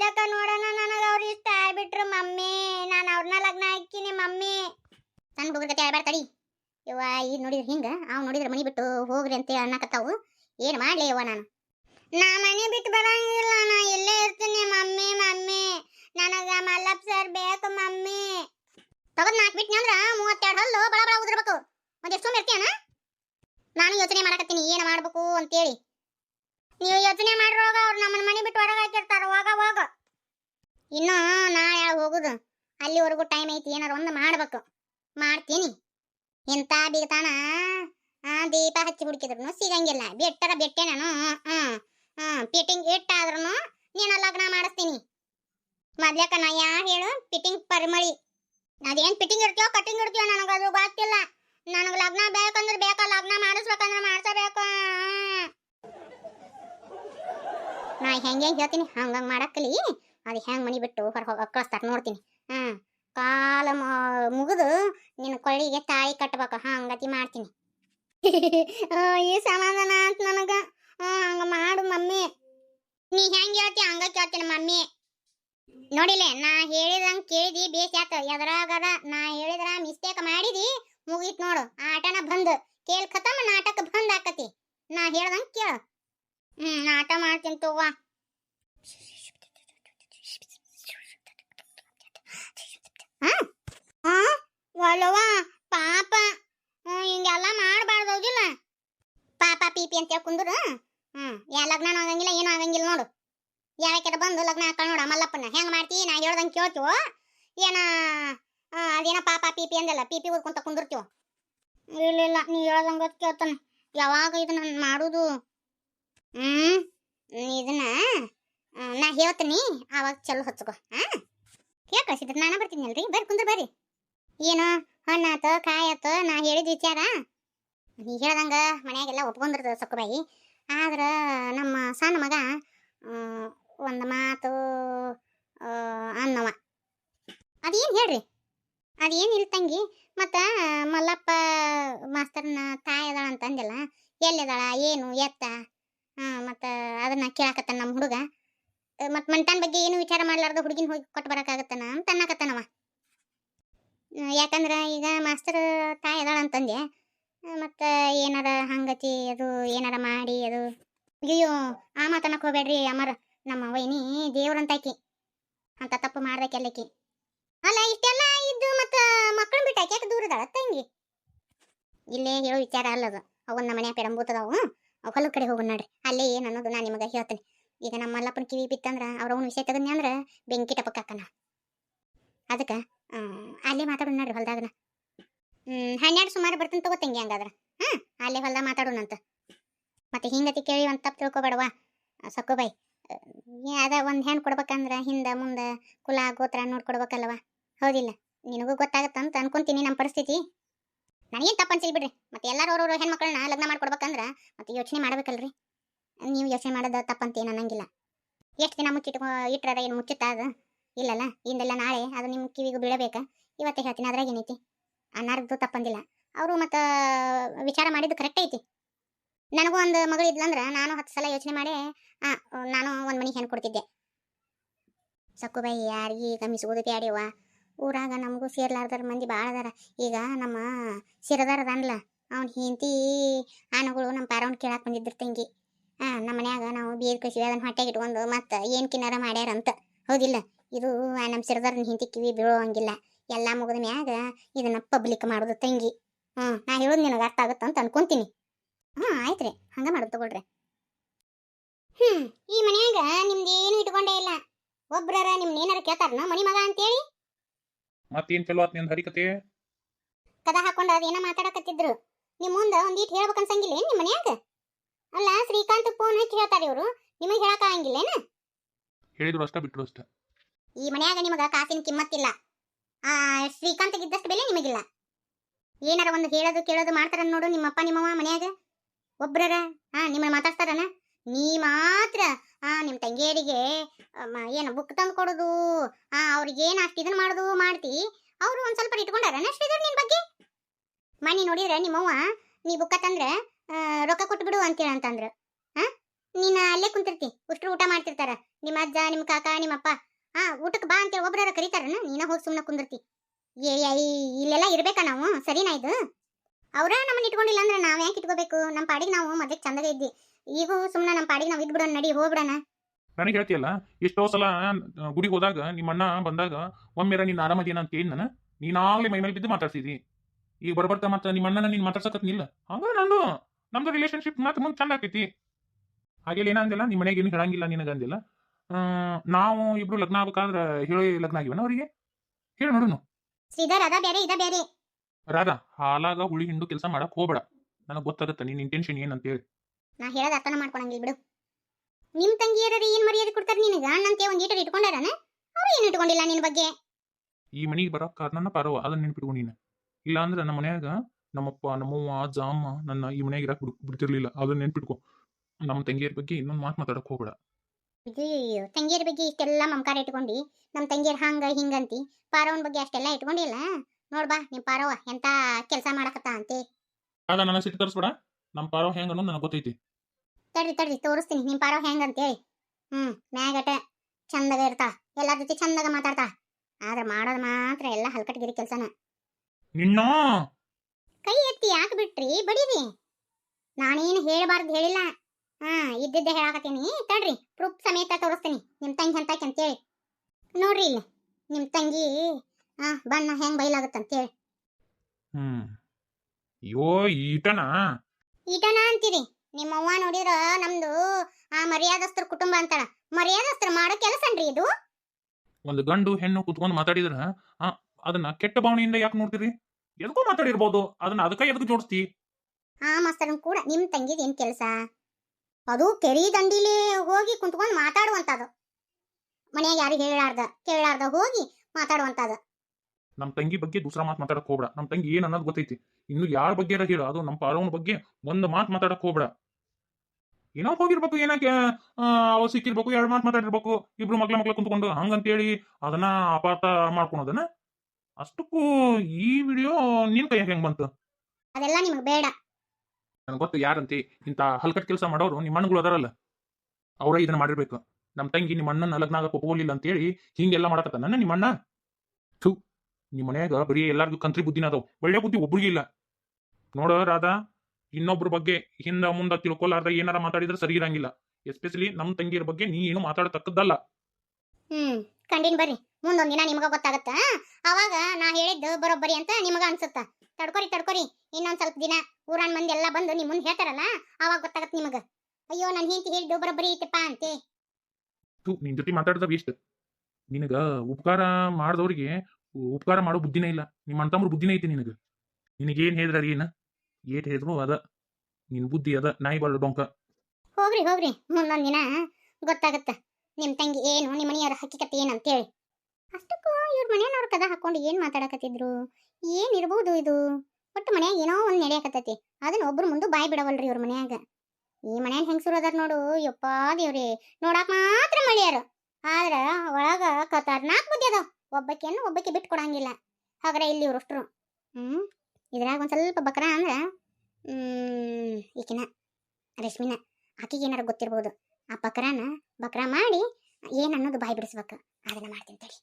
ಮೊದ್ಲಕ ನೋಡೋಣ ನನಗೆ ಅವ್ರು ಇಷ್ಟ ಆಗ್ಬಿಟ್ರು ಮಮ್ಮಿ. ನಾನು ಅವ್ರನ್ನ ಲಗ್ನ ಹಾಕಿನಿ ಮಮ್ಮಿ. ನನ್ನ ಹುಡುಗರ ಕತೆ ಹೇಳ್ಬೇಡ ತಡಿ. ಇವ ಈಗ ನೋಡಿದ್ರೆ ಹಿಂಗ ಅವ್ ನೋಡಿದ್ರೆ ಮನಿ ಬಿಟ್ಟು ಹೋಗ್ರಿ ಅಂತ ಅನ್ನಕತ್ತಾವು. ಏನ್ ಮಾಡ್ಲಿ ಇವ ನಾನು? ನಾ ಮನಿ ಬಿಟ್ಟು ಬರಂಗಿಲ್ಲ, ನಾ ಇಲ್ಲೇ ಇರ್ತೀನಿ ಮಮ್ಮಿ ಮಮ್ಮಿ. ನನಗ ಮಲ್ಲಪ್ಪ ಸರ್ ಬೇಕು ಮಮ್ಮಿ. ತಗೊಂಡು ನಾಕ್ ಬಿಟ್ನಿ ಅಂದ್ರ ಮೂವತ್ತೆರಡು ಹಲ್ಲು ಬಳ ಬಳ ಉದ್ರಬೇಕು. ಮತ್ತೆ ಎಷ್ಟು ಇರ್ತೀಯನ ನಾನು ಯೋಚನೆ ಮಾಡಕತ್ತೀನಿ, ಏನು ಮಾಡಬೇಕು ಅಂತೇಳಿ. ನೀವು ಯೋಚನೆ ಮಾಡಿರೋಗ ಅವ್ರು ನಮ್ಮನ್ನ ಮನೆ ಬಿಟ್ಟು ಹೊರಗೆ ಹಾಕಿರ್ತಾರ. ಹೋಗ ಹೋಗ. ಇನ್ನು ನಾಳೆ ಹೋಗುದು? ಅಲ್ಲಿವರೆಗೂ ಟೈಮ್ ಐತಿ, ಏನಾರ ಒಂದು ಮಾಡ್ಬೇಕು. ಮಾಡ್ತೀನಿ. ಎಂತ ಬೀಗತಾನ ದೀಪ ಹಚ್ಚಿ ಹುಡುಕಿದ್ರು ಸಿಗಂಗಿಲ್ಲ. ಬೆಟ್ಟರ ಬೆಟ್ಟೆ ನಾನು. ಫಿಟ್ಟಿಂಗ್ ಇಟ್ಟಾದ್ರೂ ನೀನು ಲಗ್ನ ಮಾಡಿಸ್ತೀನಿ. ಮೊದ್ಲಕ್ಕ ನಾ ಯಾ ಹೇಳು? ಫಿಟ್ಟಿಂಗ್ ಪರಿಮಳಿ. ಅದೇನ್ ಫಿಟ್ಟಿಂಗ್ ಇರ್ತೀಯೋ ಕಟಿಂಗ್ ಇರ್ತೀಯೋ ನನಗೆ ಅದು ಗೊತ್ತಿಲ್ಲ. ನನಗೆ ಲಗ್ನ ಬೇಕಂದ್ರೆ ಬೇಕಾ? ಲಗ್ನ ಮಾಡಿಸ್ಬೇಕಂದ್ರೆ ಮಾಡಿಸಬೇಕು. ನಾ ಹೆಂಗೆ ಹೇಳ್ತೀನಿ, ಹಂಗೆ ಮಾಡಕ್ಕಲಿ. ಅದು ಹೆಂಗೆ ಮನಿ ಬಿಟ್ಟು ಹೊರ ಹೋಗ, ಕಳಿಸ್ತಾರ ನೋಡ್ತೀನಿ. ಹಾಂ, ಕಾಲ ಮುಗಿದು ನಿನ್ನ ಕೊಳ್ಳಿಗೆ ತಾಯಿ ಕಟ್ಬೇಕು, ಹಂಗತಿ ಮಾಡ್ತೀನಿ. ಈ ಸಮಾಧಾನ ಅಂತ ನನಗೆ. ಹಂಗ ಮಾಡು ಮಮ್ಮಿ. ನೀ ಹೆಂಗೆ ಹೇಳ್ತಿ, ಹಂಗ ಕೇಳ್ತೀನಿ ಮಮ್ಮಿ. ನೋಡಿಲೆ, ನಾ ಹೇಳಿದಂಗೆ ಕೇಳಿದಿ, ಬೇಸ್ ಆತ, ಎದ್ರಾಗದ. ನಾ ಹೇಳಿದ್ರ ಮಿಸ್ಟೇಕ್ ಮಾಡಿದಿ, ಮುಗೀತ್ ನೋಡು. ಆಟನ ಬಂದ್. ಕೇಳ್ ನಾಟಕ ಬಂದ್ ಆಕತಿ. ನಾ ಹೇಳ್ದಂಗೆ ಕೇಳ. ಹ್ಮ್, ಆಟ ಮಾಡ್ತೀನಿ ತಗೋ ಹಾ? ಹಾ? ಒಲವಾ ಪಾಪ. ಹಿಂಗೆಲ್ಲ ಮಾಡಬಾರ್ದು, ಹೌದಿಲ್ಲ? ಪಾಪ ಪಿಪಿ ಅಂತ ಕುಂದ್ರು. ಹ್ಞೂ ಯಾ ಲಗ್ನ ಆಗಂಗಿಲ್ಲ, ಏನೂ ಆಗಂಗಿಲ್ಲ ನೋಡು. ಯಾವಕ್ಕೆದ ಬಂದು ಲಗ್ನ ಹಾಕೊಂಡು ನೋಡು, ಮಲ್ಲಪ್ಪನ. ಹೆಂಗ್ ಮಾಡ್ತಿ? ನಾ ಹೇಳ್ದಂಗೆ ಕೇಳ್ತೀವೋ? ಏನ ಅದೇನ ಪಾಪ ಪೀಪಿ ಅಂದಲ್ಲ ಪಿಪಿ ಓದ್ಕೊಂತ ಕುಂದಿರ್ತೀವೋ? ಇಲ್ಲ ಇಲ್ಲ, ನೀ ಹೇಳ್ದಂಗೆ ಕೇಳ್ತಾನೆ. ಯಾವಾಗ ಇದನ್ನ ಮಾಡುದು ಹ್ಮ್ ಇದನ್ನ ನಾ ಹೇಳ್ತೀನಿ, ಆವಾಗ ಚಲೋ ಹಚ್ಕೋ ಹಾ ಕೇಳ ಕಳ್ಸಿದ್ರ ನಾನು ಬರ್ತೀನಲ್ರಿ, ಬರ್ರಿ, ಕುಂದ್ರ ಬರ್ರಿ. ಏನು, ಹಣ್ಣಾತ, ಕಾಯಾತ, ನಾ ಹೇಳಿದ ವಿಚಾರ? ನೀ ಹೇಳ್ದಂಗ ಮನ್ಯಾಗೆಲ್ಲ ಒಪ್ಕೊಂಡಿರ್ತದ ಸಕ್ಕುಬಾಯಿ. ಆದ್ರೆ ನಮ್ಮ ಸಣ್ಣ ಮಗ ಒಂದು ಮಾತು ಅನ್ನವ. ಅದೇನು ಹೇಳ್ರಿ? ಇಲ್ಲ ತಂಗಿ, ಮತ್ತು ಮಲ್ಲಪ್ಪ ಮಾಸ್ತರ್ನ ತಾಯಿ ಅದಾಳ ಅಂತ ಅಂದಿಲ್ಲ. ಎಲ್ಲಿದಾಳ, ಏನು, ಎತ್ತ? ಮತ್ತು ಅದನ್ನ ಕೇಳಾಕತ್ತಾನ ನಮ್ಮ ಹುಡುಗ. ಮತ್ತು ಮಂಟನ್ ಬಗ್ಗೆ ಏನು ವಿಚಾರ ಮಾಡ್ಲಾರ್ದ ಹುಡುಗಿನ ಹೋಗಿ ಕೊಟ್ಟು ಬರೋಕ್ಕಾಗತ್ತನ ಅಂತ ಅನ್ನಕತ್ತಾನವ ಯಾಕಂದ್ರ ಈಗ ಮಾಸ್ತರ್ ತಾಯಿ ಅದಾಳ ಅಂತಂದೆ. ಮತ್ತು ಏನಾರ ಹಂಗತಿ ಅದು ಏನಾರ ಮಾಡಿ ಅದು. ಅಯ್ಯೋ ಆ ಮಾತನಕ್ ಹೋಗ್ಬೇಡ್ರಿ ಅಮರ. ನಮ್ಮ ವೈನಿ ದೇವ್ರಂತಾಕಿ ಅಂತ ತಪ್ಪು ಮಾಡ್ದಕ್ಕೆಲ್ಲಕಿ ಅಲ್ಲ, ಇಷ್ಟೆಲ್ಲ ಇದ್ದು ಮತ್ತು ಮಕ್ಕಳು ಬಿಟ್ಟಾಕಿ ಯಾಕೆ ದೂರದಾಳ ತಂಗಿ? ಇಲ್ಲೇ ಹೇಳೋ ವಿಚಾರ ಅಲ್ಲದು. ಅವನ್ನ ಮನೆ ಪೆರಂಬೂತದವು ಹೊಲದ ಕಡೆ ಹೋಗೋಣ ನೋಡ್ರಿ. ಅಲ್ಲೇ ಏನು ಅನ್ನೋದು ನಾನು ನಿಮಗೆ ಹೇಳ್ತೇನೆ. ಈಗ ನಮ್ಮ ಮಲ್ಲಪ್ಪನ ಕಿವಿ ಬಿತ್ತಂದ್ರ ಅವ್ರ ಅವ್ನ ವಿಷಯ ತೆಗದ್ನಿ ಅಂದ್ರ ಬೆಂಕಿ ಟಪಕ್ಕಾಕನ ಅದಕ್ಕೆ ಅಲ್ಲೇ ಮಾತಾಡೋಣ ನೋಡ್ರಿ ಹೊಲ್ದಾಗನ. ಹ್ಮ್, ಹನ್ನೆರಡು ಸುಮಾರು ಬರ್ತೀನಿ ತಗೋ ಹಂಗಾದ್ರೆ. ಹಾ, ಅಲ್ಲೇ ಹೊಲ್ದಾಗ ಮಾತಾಡೋಣಂತ ಮತ್ತೆ ಹಿಂಗತಿ ಕೇಳಿ ಒಂದು ತಪ್ಪು ತಿಳ್ಕೊಬೇಡವಾ ಸಕ್ಕುಬಾಯಿ ಅದ ಒಂದು ಹೆಣ್ಣು ಕೊಡ್ಬೇಕಂದ್ರ ಹಿಂದ ಮುಂದ ಕುಲ, ಗೋತ್ರ ನೋಡ್ಕೊಡ್ಬೇಕಲ್ವ ಹೌದಿಲ್ಲ, ನಿನಗೂ ಗೊತ್ತಾಗತ್ತಂತ ಅನ್ಕೊಂತೀನಿ ನಮ್ಮ ಪರಿಸ್ಥಿತಿ. ನನಗೇನು ತಪ್ಪು ಅನ್ಸಿಲ್ ಬಿಡ್ರಿ. ಮತ್ತೆ ಎಲ್ಲಾರು ಅವ್ರವ್ರ ಹೆಣ್ಮಕ್ಳನ್ನ ಲಗ್ನ ಮಾಡ್ಕೊಡ್ಬೇಕಂದ್ರ ಮತ್ತೆ ಯೋಚನೆ ಮಾಡ್ಬೇಕಲ್ರಿ? ನೀವು ಯೋಚನೆ ಮಾಡೋದು ತಪ್ಪಂತ ಏನು ಅನ್ನಂಗಿಲ್ಲ. ಎಷ್ಟು ದಿನ ಮುಚ್ಚಿಟ್ಕೊ, ಇಟ್ರಾರ ಏನು ಮುಚ್ಚುತ್ತಾ ಅದು? ಇಲ್ಲಲ್ಲ, ಇಂದೆಲ್ಲ ನಾಳೆ ಅದು ನಿಮ್ಮ ಕಿವಿಗೂ ಬೀಳಬೇಕಾ. ಇವತ್ತೇ ಹೇಳ್ತೀನಿ, ಅದ್ರಾಗ ಏನೈತಿ? ಅನ್ನಾರ್ದು ತಪ್ಪಂದಿಲ್ಲ. ಅವರು ಮತ್ತು ವಿಚಾರ ಮಾಡಿದ್ದು ಕರೆಕ್ಟ್ ಐತಿ. ನನಗೂ ಒಂದು ಮಗಳು ಇದ್ಲಂದ್ರ ನಾನು ಹತ್ತು ಸಲ ಯೋಚನೆ ಮಾಡಿ, ಆ, ನಾನು ಒಂದು ಮನೆ ಹೆಣ್ಣು ಕೊಡ್ತಿದ್ದೆ. ಸಕ್ಕುಬಾಯಿ ಯಾರಿಗೆ ಈಗ ಮಿಸ್ಗುದು ಬ್ಯಾಡಿವ ಊರಾಗ ನಮಗೂ ಸೇರ್ಲಾರ್ದಾರ ಮಂದಿ ಭಾಳ ಅದಾರ ಈಗ ನಮ್ಮ ಸಿರದಾರ ಅವ್ನ ಹಿಂತಿ ಆನಗಳು ನಮ್ಮ ಪಾರವ್ನ ಕೇಳಾಕ್ ಬಂದಿದ್ರು ತಂಗಿ. ಆ ನಮ್ಮ ಮನ್ಯಾಗ ನಾವು ಬೀರ್ ಕಸಿ ಅದನ್ನ ಹೊಟ್ಟೆಗೆ ಇಟ್ಕೊಂಡು ಮತ್ತೆ ಏನು ಕಿನ್ನಾರ ಮಾಡ್ಯಾರಂತ. ಹೌದಿಲ್ಲ ಇದು ನಮ್ಮ ಸಿರದಾರನ ಹಿಂತಿ ಕಿವಿ ಬೀಳೋವಂಗಿಲ್ಲ ಎಲ್ಲ ಮುಗಿದ ಮ್ಯಾಗ ಇದನ್ನ ಪಬ್ಲಿಕ್ ಮಾಡೋದು ತಂಗಿ. ಹ್ಞೂ ನಾ ಹೇಳೋದು ನಿನಗೆ ಅರ್ಥ ಆಗುತ್ತೆ ಅಂತ ಅನ್ಕೊಂತೀನಿ. ಹಾಂ ಆಯ್ತ್ರಿ ಹಂಗೆ ಮಾಡೋದು ತಗೊಳ್ರಿ. ಹ್ಞೂ ಈ ಮನ್ಯಾಗ ಏನು ಇಟ್ಕೊಂಡೇ ಇಲ್ಲ. ಒಬ್ರರ ನಿಮ್ನ ಏನಾರ ಕೇಳ್ತಾರನ ಮನಿ ಮಗ ಅಂತೇಳಿ? ಮತ್ತೇನು ಚಲೋ ಆತ್ನಿಂದ ಹರಿಕತೆ? ಕದ ಹಾಕೊಂಡು ಅದೇನ ಮಾತಾಡಕತ್ತಿದ್ರು? ನಿಮ್ ಮುಂದ ಒಂದೀಟ್ ಹೇಳ್ಬೇಕು ಅನ್ಸಂಗಿಲ್ಲ ಏನ್ ನಿಮ್ ಮನ್ಯಾಗ? ಅಲ್ಲ ಶ್ರೀಕಾಂತ್ ಫೋನ್ ಹಚ್ಚಿ ಹೇಳ್ತಾರೆ ಇವರು. ನಿಮಗೆ ಹೇಳಕ್ ಆಗಂಗಿಲ್ಲೇನ? ಹೇಳಿದ್ರು ಅಷ್ಟ ಬಿಟ್ರು ಅಷ್ಟ. ಈ ಮನ್ಯಾಗ ನಿಮಗ ಕಾಸಿನ ಕಿಮ್ಮತ್ತಿಲ್ಲ ಆ ಶ್ರೀಕಾಂತ್ ಇದ್ದಷ್ಟು ಬೆಲೆ ನಿಮಗಿಲ್ಲ. ಏನಾರ ಒಂದು ಹೇಳೋದು ಕೇಳೋದು ಮಾಡ್ತಾರ ನೋಡು ನಿಮ್ಮಪ್ಪ ನಿಮ್ಮವ್ವ ಮನ್ಯಾಗ. ಒಬ್ರರ ಹಾ ನಿಮ್ಮನ್ನ ಮಾತಾಡ್ತಾರನ ನೀ ಮಾತ್ರ ಆ ನಿಮ್ಮ ತಂಗಿಯರಿಗೆ ಏನು ಬುಕ್ ತಂದು ಕೊಡೋದು ಆ ಅವ್ರಿಗೆ ಏನು ಅಷ್ಟು ಇದನ್ನ ಮಾಡೋದು ಮಾಡ್ತಿ? ಅವರು ಒಂದು ಸ್ವಲ್ಪ ಇಟ್ಕೊಂಡಾರ ಶ್ರೀಧರ್ ನಿನ್ ಬಗ್ಗೆ ಮನಿ ನೋಡಿದ್ರೆ ನಿಮ್ಮವ್ವ ನೀ ಬುಕ್ಕ ತಂದ್ರೆ ರೊಕ್ಕ ಕೊಟ್ಬಿಡು ಅಂತೇಳಿ ಅಂತಂದ್ರು. ಹಾ ನೀನ್ ಅಲ್ಲೇ ಕುಂತಿರ್ತಿ ಉಷ್ಟ್ರು ಊಟ ಮಾಡ್ತಿರ್ತಾರ. ನಿಮ್ಮ ಅಜ್ಜ, ನಿಮ್ಮ ಕಾಕ ನಿಮ್ಮಪ್ಪ ಹಾ ಊಟಕ್ಕೆ ಬಾ ಅಂತೇಳಿ ಒಬ್ಬರ ಕರೀತಾರನ? ನೀನ ಹೋಗಿ ಸುಮ್ಮನೆ ಕುಂದಿರ್ತಿ. ಏ ಇಲ್ಲೆಲ್ಲ ಇರ್ಬೇಕಾ ನಾವು? ಸರಿನಾ ಇದು? ಅವ್ರ ನಮ್ಮನ್ನ ಇಟ್ಕೊಂಡಿಲ್ಲ ಅಂದ್ರೆ ನಾವು ಯಾಕೆ ಇಟ್ಕೋಬೇಕು? ನಮ್ಮ ಪಾಡಿಗೆ ನಾವು ಮೊದಲೇ ಚಂದಗ ಇದ್ದಿ ಈಗೂ ಸುಮ್ಮನೆ ನಮ್ಮ ಪಾಡಿಗೆ ನಾವು ಇದ್ಬಿಡೋಣ ನಡಿ, ಹೋಗ್ಬಿಡೋಣ. ನನಗೆ ಹೇಳ್ತಿಯಲ್ಲ, ಎಷ್ಟೋ ಸಲ ಗುಡಿಗೆ ಹೋದಾಗ ನಿಮ್ಮ ಅಣ್ಣ ಬಂದಾಗ, ಒಮ್ಮೆರ ನೀನು ಆರಾಮದೇನ ಅಂತ ಕೇಳಿ ನಾನು, ನೀನಾಗ್ಲೇ ಮೈ ಮೇಲೆ ಬಿದ್ದು ಮಾತಾಡ್ಸಿದಿ ಈಗ ಬರ್ಬರ್ತಾ ಮತ್ತ ನಿಮ್ಮ ಅಣ್ಣನ ನೀನು ಮಾತಾಡ್ಸಕತ್ನಿಲ್ಲ ಹಂಗ ನಂದು. ನಮ್ದು ರಿಲೇಶನ್ಶಿಪ್ ಮತ್ತೆ ಮುಂದ್ ಚಂದ ಆಕೈತಿ. ಹಾಗೆ ಏನಂದಿಲ್ಲ ನಿಮ್ಮ ಮನೆಗೆ ಏನು ಹೇಳಂಗಿಲ್ಲ ನಿನಗೆ ಅಂದಿಲ್ಲ ನಾವು ಇಬ್ರು ಲಗ್ನ ಆಗ್ಬೇಕಾದ್ರ ಹೇಳಿ ಲಗ್ನ ಆಗಿವನ ಅವರಿಗೆ? ಹೇಳಿ ನೋಡುನು ಶ್ರೀಧರ್ ಅದ ಬೇರೆ ಇದ ಬೇರೆ. ರಾಧಾ ಹಾಲಾಗ ಹುಳಿ ಹಿಂಡು ಕೆಲಸ ಮಾಡಕ್ ಹೋಗ್ಬೇಡ. ನನಗೆ ಗೊತ್ತಾಗತ್ತ ನಿನ್ನ ಇಂಟೆನ್ಷನ್ ಏನಂತೇಳಿ. ನಾ ಹೇಳದ ಅರ್ಥನ ಮಾಡ್ಕೊಳಂಗಿಲ್ಲ ಬಿಡು. ನಿಮ್ ತಂಗಿಯರ ಏನ್ ಮರ್ಯಾದೆ ಕೊಡ್ತಾರ ನಿನಗ? ಅಣ್ಣಂತೆ ಒಂದ್ ಈಟರ್ ಇಟ್ಕೊಂಡಾರನ? ಅವ್ರು ಏನು ಇಟ್ಕೊಂಡಿಲ್ಲ ನಿನ್ ಬಗ್ಗೆ? ಈ ಮನಿಗೆ ಬರೋ ಕಾರಣನ ಪಾರವ ಅದನ್ನ ನೆನ್ಪಿಟ್ಕೊ ನೀನು. ಇಲ್ಲ ಅಂದ್ರೆ ನಮ್ಮ ಮನ್ಯಾಗ ನಮ್ಮಪ್ಪ ನಮ್ಮವ್ವ ಅಜ್ಜ ಅಮ್ಮ ನನ್ನ ಈ ಮನೆಯಾಗ ಇರಕ್ ಬಿಡ್ ಬಿಡ್ತಿರ್ಲಿಲ್ಲ. ಅದನ್ನ ನೆನ್ಪಿಟ್ಕೊ. ನಮ್ಮ ತಂಗಿಯರ ಬಗ್ಗೆ ಇನ್ನೊಂದು ಮಾತು ಮಾತಾಡಕ್ ಹೋಗ್ಬೇಡ. ಅಯ್ಯೋ ತಂಗಿಯರ ಬಗ್ಗೆ ಇಷ್ಟೆಲ್ಲ ಮಮಕಾರ ಇಟ್ಕೊಂಡಿ. ನಮ್ಮ ತಂಗಿಯರ್ ಹಂಗ ಹಿಂಗಂತಿ ಪಾರವನ ಬಗ್ಗೆ ಅಷ್ಟೆಲ್ಲ ಇಟ್ಕೊಂಡಿಲ್ಲ? ನೋಡ್ಬಾ ನಿಮ್ ಪಾರವ ಎಂತ ಕೆಲಸ ಮಾಡಕತ್ತ ಅಂತಿ? ಅದ ನನ್ನ ಸಿಟ್ಟು ತರಿಸ್ಬೇಡ. ನಮ್ಮ ಪಾರವ ಹೆಂಗ ಅನ್ನೋದು ನನಗೆ ಗೊತ್ತೈತಿ. ತಡ್ರಿ ತಡ್ರಿ ತೋರಿಸ್ತೀನಿ. ನಿಮ್ ಪಾರವ ಹೆಂಗ್ ಅಂತೇಳಿ ಹ್ಮ್ ಮ್ಯಾಗಟ ಚಂದಗ ಇರ್ತಾ ಎಲ್ಲಾರ ಜೊತೆ ಚಂದಗ ಮಾತಾಡ್ತಾ ಆದ್ರೆ ಮಾಡೋದ್ ಮಾತ್ರ ಎಲ್ಲ ಹಲ್ಕಟ್ಗಿರಿ ಕೆಲ್ಸನ. ನಿನ್ನ? ಕೈ ಎತ್ತಿ ಯಾಕೆ ಬಿಟ್ರಿ? ಬಡಿರಿ. ನಾನೇನು ಹೇಳಬಾರ್ದು ಹೇಳಿಲ್ಲ. ಹಾ ಇದ್ದಿದ್ದೆ ಹೇಳಾಕತ್ತೀನಿ. ತಡ್ರಿ ಪ್ರೂಫ್ ಸಮೇತ ತೋರಿಸ್ತೀನಿ. ನಿಮ್ಮ ತಂಗಿ ಅಂತ ಅಂತೇಳಿ. ನೋಡ್ರಿ ಇಲ್ಲಿ ನಿಮ್ ತಂಗಿ ಆ ಬಣ್ಣ ಹೆಂಗ್ ಬಯಲಾಗತ್ತಂತೇಳಿ ಹ್ಮ್. ಯೋ ಈಟನ? ಈಟನ ಅಂತೀರಿ. ನಿಮ್ಮ ಅವ್ವ ನೋಡಿದ್ರ ನಮ್ದು ಆ ಮರ್ಯಾದಸ್ತರ ಕುಟುಂಬ ಅಂತಾಳ. ಮರ್ಯಾದಸ್ತರ ಮಾಡೋ ಕೆಲಸನ್ರಿ ಇದು. ಒಂದು ಗಂಡು ಹೆಣ್ಣು ಕುತ್ಕೊಂಡು ಮಾತಾಡಿದ್ರ ಅದನ್ನ ಕೆಟ್ಟ ಭಾವನೆಯಿಂದ ಯಾಕೆ ನೋಡ್ತೀರಿ? ಎದಕ್ಕೂ ಮಾತಾಡಿರ್ಬೋದು. ಅದನ್ನ ಅದಕ್ಕ ಎದಕ್ಕೆ ಜೋಡಿಸ್ತಿ? ಆ ಮಾಸ್ತರ್ ಕೂಡ ನಿಮ್ ತಂಗಿಗೆ ಏನ್ ಕೆಲಸ? ಅದು ಕೆರಿ ದಂಡಿಲಿ ಹೋಗಿ ಕುಂತ್ಕೊಂಡು ಮಾತಾಡುವಂತದು ಮನೆಯಾಗ ಯಾರಿಗೆ ಹೇಳಾರ್ದ? ಕೇಳಾರ್ದ ಹೋಗಿ ಮಾತಾಡುವಂತದ ನಮ್ಮ ತಂಗಿ ಬಗ್ಗೆ ದೂಸರ ಮಾತು ಮಾತಾಡಕ್ ಹೋಗ್ಬೇಡ. ನಮ್ಮ ತಂಗಿ ಏನ್ ಅನ್ನೋದು ಗೊತ್ತೈತಿ? ಇನ್ನು ಯಾರ ಬಗ್ಗೆ ಹೇಳು. ಅದು ನಮ್ಮ ಪಾರವನ ಬಗ್ಗೆ ಒಂದ್ ಮಾತು ಮಾತಾಡಕ್ ಹೋಗ್ಬೇಡ. ಏನೋ ಹೋಗಿರ್ಬೇಕು ಏನಕ್ಕೆ ಅವ ಸಿಕ್ಕಿರ್ಬೇಕು ಎರಡು ಮಾತು ಮಾತಾಡಿರ್ಬೇಕು. ಇಬ್ರು ಮಕ್ಳ ಮಕ್ಳ ಕುಂತ್ಕೊಂಡು ಹಂಗಂತೇಳಿ ಅದನ್ನ ಅಪಾರ್ಥ ಮಾಡ್ಕೊಳೋದನ್ನ ಅಷ್ಟಕ್ಕೂ ಈ ವಿಡಿಯೋ ನಿನ್ ಕೈಯಾಗ ಹೆಂಗ್ ಬಂತು? ಅದೆಲ್ಲ ನಿಮಗೆ ಬೇಡ. ನನಗೆ ಗೊತ್ತು ಯಾರಂತಿ? ಇಂಥ ಹಲ್ಕಟ್ ಕೆಲಸ ಮಾಡೋರು ನಿಮ್ಮ ಅಣ್ಣಗಳು ಅದಾರಲ್ಲ. ಅವರೇ ಇದನ್ನ ಮಾಡಿರ್ಬೇಕು. ನಮ್ಮ ತಂಗಿ ನಿಮ್ಮ ಅಣ್ಣನ ಲಗ್ನಾಗ ಅಂತ ಅಂತೇಳಿ ಹಿಂಗೆಲ್ಲ ಮಾಡಕತ್ತಾನ ನಿಮ್ಮ ಅಣ್ಣ? ಥೂ ನಿಮ್ಮ ಮನ್ಯಾಗ ಬರೀ ಎಲ್ಲಾರ್ಗೂ ಕಂತ್ರಿ ಬುದ್ಧಿನ ಅದಾವ. ಒಳ್ಳೆ ಬುದ್ಧಿ ಒಬ್ರಿಗೂ ಇಲ್ಲ. ನೋಡೋ ರಾಧಾ ಇನ್ನೊಬ್ರ ಬಗ್ಗೆ ಹಿಂದ ಮುಂದ ತಿಳ್ಕೊಲಾರ್ದ ಏನಾರ ಮಾತಾಡಿದ್ರೆ ಸರಿ ಇರಂಗಿಲ್ಲ. ಎಸ್ಪೆಷಲಿ ನಮ್ಮ ತಂಗಿಯರ ಬಗ್ಗೆ ನೀ ಏನು ಮಾತಾಡತಕ್ಕದ್ದಲ್ಲ. ಹ್ಮ್ ಕಂಡಿನ್ ಬರ್ರಿ. ಮುಂದೊಂದ್ ದಿನ ನಿಮಗ ಗೊತ್ತಾಗತ್ತ? ಅವಾಗ ನಾ ಹೇಳಿದ್ದು ಬರೋಬ್ಬರಿ ಅಂತ ನಿಮಗ ಅನ್ಸುತ್ತ? ತಡ್ಕೊರಿ ತಡ್ಕೊರಿ. ಇನ್ನೊಂದ್ ಸ್ವಲ್ಪ ದಿನ ಊರನ್ ಮಂದಿ ಎಲ್ಲ ಬಂದು ನಿಮ್ ಮುಂದ್ ಹೇಳ್ತಾರಲ್ಲ ಅವಾಗ ಗೊತ್ತಾಗತ್ ನಿಮಗ. ಅಯ್ಯೋ ನನ್ ಹೆಂಡತಿ ಹೇಳಿದ್ದು ಬರೋಬ್ಬರಿ ಐತಪ್ಪ ಅಂತೆ. ತು ನಿನ್ ಜೊತೆ ಮಾತಾಡ್ದ ವೇಸ್ಟ್. ನಿನಗ ಉಪಕಾರ ಮಾಡಿದವ್ರಿಗೆ ಉಪಕಾರ ಮಾಡೋ ಬುದ್ಧಿನೇ ಇಲ್ಲ. ನಿಮ್ಮ ಅಣ್ಣ ಬುದ್ಧಿನೇ ಐತಿ ನಿನಗ. ನಿನಗೇನ್ ಹೇಳಿದ್ರ ಏನ ಏಟ್ ಹೇಳಿದ್ರು ಅದ. ನಿನ್ ಬುದ್ಧಿ ಅದ ನಾಯಿ ಬಾಳ ಡೊಂಕ. ಹೋಗ್ರಿ ಹೋಗ್ರಿ. ಮುಂದೊಂದ್ ದಿನ ಗೊತ್ತಾಗತ್ತ? ನಿಮ್ ತಂಗಿ ಏನು ನಿಮ್ ಮನೆಯವರ ಹಕ್ಕಿಕತೆ ಏನಂತೇಳಿ. ಅಷ್ಟಕ್ಕೂ ಇವ್ರ ಮನೆಯವ್ರ ಕದ ಹಾಕೊಂಡು ಏನು ಮಾತಾಡಕತ್ತಿದ್ರು? ಏನ್ ಇರ್ಬೋದು ಇದು? ಒಟ್ಟು ಮನ್ಯಾಗ ಏನೋ ಒಂದ್ ನಡೆಯಕತ್ತೈತಿ. ಅದನ್ನ ಒಬ್ರು ಮುಂದೆ ಬಾಯಿ ಬಿಡವಲ್ರಿ ಇವ್ರ ಮನ್ಯಾಗ. ಈ ಮನ್ಯಾಗ ಹೆಂಗಸರು ಅದಾರ ನೋಡು. ಯಪ್ಪಾ ದೇವ್ರಿ. ನೋಡಾಕ ಮಾತ್ರ ಮಳಿಯಾರ. ಆದ್ರ ಒಳಗ ಕತಾರ್ನಾಕ್ ಬುದ್ಧಿ ಅದಾವ. ಒಬ್ಬಕ್ಕೆನ್ನು ಒಬ್ಬಕ್ಕೆ ಬಿಟ್ಟು ಕೊಡಂಗಿಲ್ಲ. ಹಾಗಾದ್ರೆ ಇಲ್ಲಿ ಇವ್ರಷ್ಟ್ರು. ಹ್ಮ್? ಇದ್ರಾಗ ಒಂದ್ ಸ್ವಲ್ಪ ಬಕ್ರ ಹ್ಮ್, ಈಕಿನ, ರೇಷ್ಮಿನ, ಆಕಿಗೆ ಏನಾರ ಗೊತ್ತಿರ್ಬೋದು. ಆ ಬಕ್ರಾನ ಬಕ್ರಾ ಮಾಡಿ ಏನ್ ಅನ್ನೋದು ಬಾಯಿ ಬಿಡಿಸ್ಬೇಕು. ಅದನ್ನ ಮಾಡ್ತೀನಿ ತಡಿ